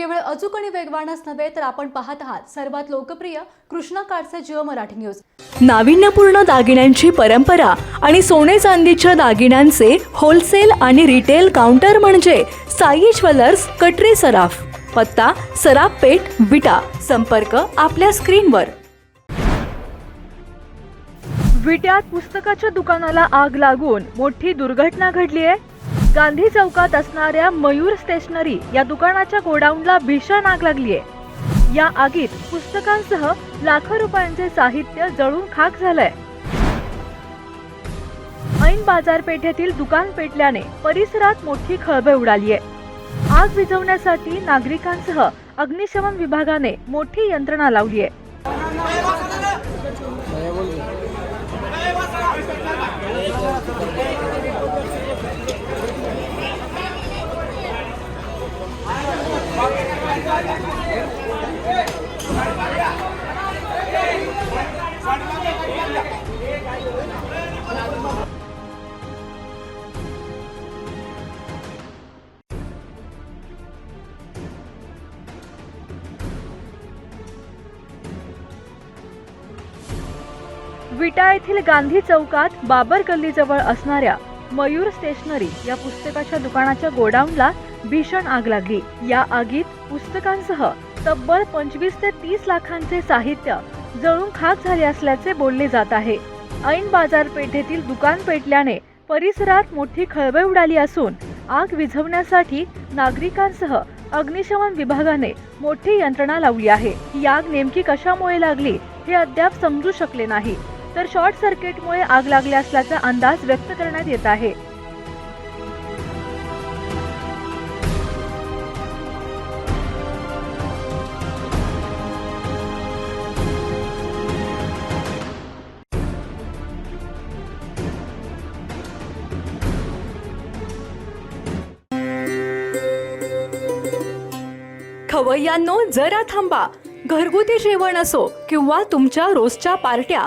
केवळ अचूक आणि वेगवानच नव्हे तर आपण पाहत आहात सर्वात लोकप्रिय कृष्णा काळचे जिओ मराठी न्यूज. नाविन्यपूर्ण दागिन्यांची परंपरा आणि सोने चांदीच्या दागिन्यांचे होलसेल आणि रिटेल काउंटर म्हणजे साई ज्वेलर्स कटरे सराफ पत्ता सराफ पेठ विटा. संपर्क आपल्या स्क्रीनवर. विट्यात पुस्तकाच्या दुकानाला आग लागून मोठी दुर्घटना घडली आहे गांधी चौकात असणाऱ्या मयूर स्टेशनरी या दुकानाच्या गोडाऊनला भीषण आग लागली आहे या आगीत पुस्तकांसह लाखो रुपयांचे साहित्य जळून खाक झालंय. ऐन बाजारपेठेतील दुकान पेटल्याने परिसरात मोठी खळबळ उडाली आहे आग विझवण्यासाठी नागरिकांसह अग्निशमन विभागाने मोठी यंत्रणा लावली आहे विटा येथील गांधी चौकात बाबर गल्लीजवळ असणाऱ्या मयूर स्टेशनरी या पुस्तकाच्या दुकानाच्या गोडाऊनला भीषण आग लागली. या आगीत पुस्तकांसह तब्बल पंचवीस ते तीस लाखांचे साहित्य जळून खाक झाले असल्याचे बोलले जात आहे. ऐन बाजारपेठेतील दुकान पेटल्याने परिसरात मोठी खळबळ उडाली असून आग विझवण्यासाठी नागरिकांसह अग्निशमन विभागाने मोठी यंत्रणा लावली आहे. ही आग नेमकी कशामुळे लागली हे अद्याप समजू शकले नाही. तर शॉर्ट सर्किटमुळे आग लागली असल्याचा अंदाज व्यक्त करण्यात येत आहे. खवय्यांनो जरा थांबा. घरगुती जेवण असो किंवा तुमच्या रोजच्या पार्ट्या